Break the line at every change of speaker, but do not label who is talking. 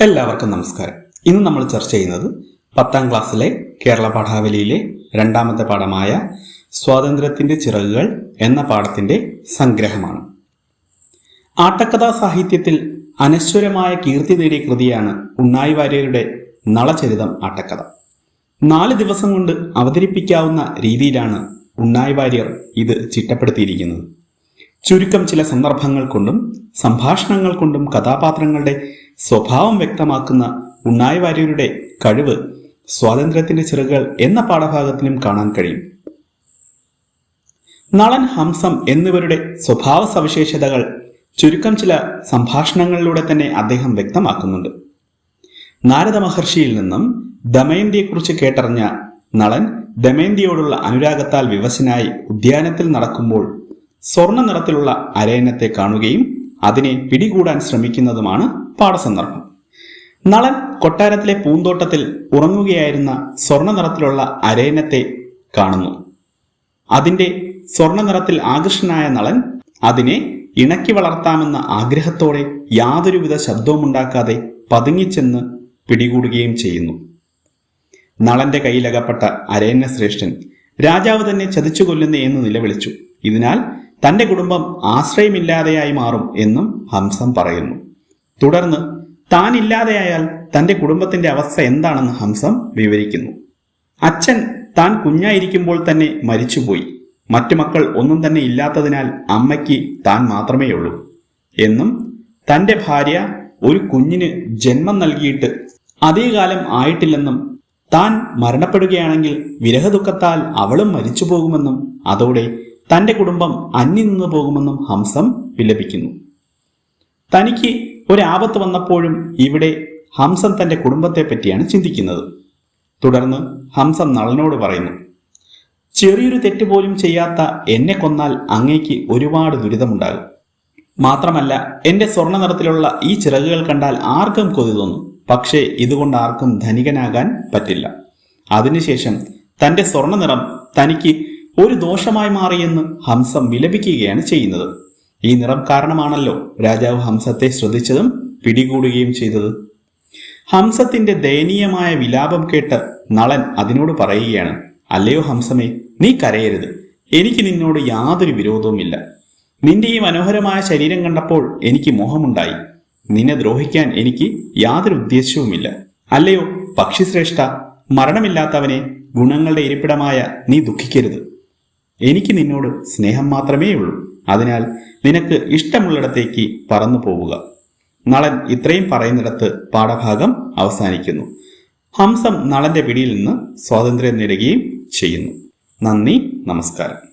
എല്ലാവർക്കും നമസ്കാരം. ഇന്ന് നമ്മൾ ചർച്ച ചെയ്യുന്നത് പത്താം ക്ലാസ്സിലെ കേരള പാഠാവലിയിലെ രണ്ടാമത്തെ പാഠമായ സ്വാതന്ത്ര്യത്തിന്റെ ചിറകുകൾ എന്ന പാഠത്തിന്റെ സംഗ്രഹമാണ്. ആട്ടക്കഥാ സാഹിത്യത്തിൽ അനശ്വരമായ കീർത്തി നേടിയ കൃതിയാണ് ഉണ്ണായി വാര്യരുടെ നളചരിതം ആട്ടക്കഥ. നാല് ദിവസം കൊണ്ട് അവതരിപ്പിക്കാവുന്ന രീതിയിലാണ് ഉണ്ണായി വാര്യർ ഇത് ചിട്ടപ്പെടുത്തിയിരിക്കുന്നത്. ചുരുക്കം ചില സന്ദർഭങ്ങൾ കൊണ്ടും സംഭാഷണങ്ങൾ കൊണ്ടും കഥാപാത്രങ്ങളുടെ സ്വഭാവം വ്യക്തമാക്കുന്ന ഉണ്ണായി വാര്യരുടെ കഴിവ് സ്വാതന്ത്ര്യത്തിന്റെ ചിറകുകൾ എന്ന പാഠഭാഗത്തിലും കാണാൻ കഴിയും. നളൻ ഹംസം എന്നിവരുടെ സ്വഭാവ സവിശേഷതകൾ ചുരുക്കം ചില സംഭാഷണങ്ങളിലൂടെ തന്നെ അദ്ദേഹം വ്യക്തമാക്കുന്നുണ്ട്. നാരദ മഹർഷിയിൽ നിന്നും ദമയന്തിയെക്കുറിച്ച് കേട്ടറിഞ്ഞ നളൻ ദമയന്തിയോടുള്ള അനുരാഗത്താൽ വിവശനായി ഉദ്യാനത്തിൽ നടക്കുമ്പോൾ സ്വർണ നിറത്തിലുള്ള അരയനത്തെ കാണുകയും അതിനെ പിടികൂടാൻ ശ്രമിക്കുന്നതുമാണ് പാഠസന്ദർഭം. നളൻ കൊട്ടാരത്തിലെ പൂന്തോട്ടത്തിൽ ഉറങ്ങുകയായിരുന്ന സ്വർണ നിറത്തിലുള്ള അരയനത്തെ കാണുന്നു. അതിന്റെ സ്വർണ നിറത്തിൽ ആകൃഷ്ടനായ നളൻ അതിനെ ഇണക്കി വളർത്താമെന്ന ആഗ്രഹത്തോടെ യാതൊരുവിധ ശബ്ദവുമുണ്ടാക്കാതെ പതുങ്ങിച്ചെന്ന് പിടികൂടുകയും ചെയ്യുന്നു. നളന്റെ കയ്യിലകപ്പെട്ട അരയന്യ ശ്രേഷ്ഠൻ രാജാവ് തന്നെ ചതിച്ചു കൊല്ലുന്നേ എന്ന് നിലവിളിച്ചു. ഇതിനാൽ തന്റെ കുടുംബം ആശ്രയമില്ലാതെയായി മാറും എന്നും ഹംസം പറയുന്നു. തുടർന്ന് താൻ ഇല്ലാതെയായാൽ തന്റെ കുടുംബത്തിന്റെ അവസ്ഥ എന്താണെന്ന് ഹംസം വിവരിക്കുന്നു. അച്ഛൻ താൻ കുഞ്ഞായിരിക്കുമ്പോൾ തന്നെ മരിച്ചുപോയി. മറ്റു മക്കൾ ഒന്നും തന്നെ ഇല്ലാത്തതിനാൽ അമ്മയ്ക്ക് താൻ മാത്രമേയുള്ളൂ എന്നും തന്റെ ഭാര്യ ഒരു കുഞ്ഞിന് ജന്മം നൽകിയിട്ട് അധികകാലം ആയിട്ടില്ലെന്നും താൻ മരണപ്പെടുകയാണെങ്കിൽ വിരഹദുഃഖത്താൽ അവളും മരിച്ചു പോകുമെന്നും അതോടെ തന്റെ കുടുംബം അന്യം നിന്ന് പോകുമെന്നും ഹംസം വിലപിക്കുന്നു. തനിക്ക് ഒരാപത്ത് വന്നപ്പോഴും ഇവിടെ ഹംസം തന്റെ കുടുംബത്തെ പറ്റിയാണ് ചിന്തിക്കുന്നത്. തുടർന്ന് ഹംസം നളനോട് പറയുന്നു ചെറിയൊരു തെറ്റ് പോലും ചെയ്യാത്ത എന്നെ കൊന്നാൽ അങ്ങേക്ക് ഒരുപാട് ദുരിതമുണ്ടാകും. മാത്രമല്ല എന്റെ സ്വർണ നിറത്തിലുള്ള ഈ ചിറകുകൾ കണ്ടാൽ ആർക്കും കൊതി തോന്നും. പക്ഷേ ഇതുകൊണ്ട് ആർക്കും ധനികനാകാൻ പറ്റില്ല. അതിനുശേഷം തന്റെ സ്വർണ നിറം തനിക്ക് ഒരു ദോഷമായി മാറിയെന്ന് ഹംസം വിലപിക്കുകയാണ് ചെയ്യുന്നത്. ഈ നിറം കാരണമാണല്ലോ രാജാവ് ഹംസത്തെ ശ്രദ്ധിച്ചതും പിടികൂടുകയും ചെയ്തത്. ഹംസത്തിന്റെ ദയനീയമായ വിലാപം കേട്ട് നളൻ അതിനോട് പറയുകയാണ് അല്ലയോ ഹംസമേ നീ കരയരുത്. എനിക്ക് നിന്നോട് യാതൊരു വിരോധവുമില്ല. നിന്റെ ഈ മനോഹരമായ ശരീരം കണ്ടപ്പോൾ എനിക്ക് മോഹമുണ്ടായി. നിന്നെ ദ്രോഹിക്കാൻ എനിക്ക് യാതൊരു ഉദ്ദേശവുമില്ല. അല്ലയോ പക്ഷിശ്രേഷ്ഠ മരണമില്ലാത്തവനെ ഗുണങ്ങളുടെ ഇരിപ്പിടമായ നീ ദുഃഖിക്കരുത്. എനിക്ക് നിന്നോട് സ്നേഹം മാത്രമേ ഉള്ളൂ. അതിനാൽ നിനക്ക് ഇഷ്ടമുള്ളിടത്തേക്ക് പറന്നു പോവുക. നളൻ ഇത്രയും പറയുന്നിടത്ത് പാഠഭാഗം അവസാനിക്കുന്നു. ഹംസം നളന്റെ പിടിയിൽ നിന്ന് സ്വാതന്ത്ര്യം നേടുകയും ചെയ്യുന്നു. നന്ദി നമസ്കാരം.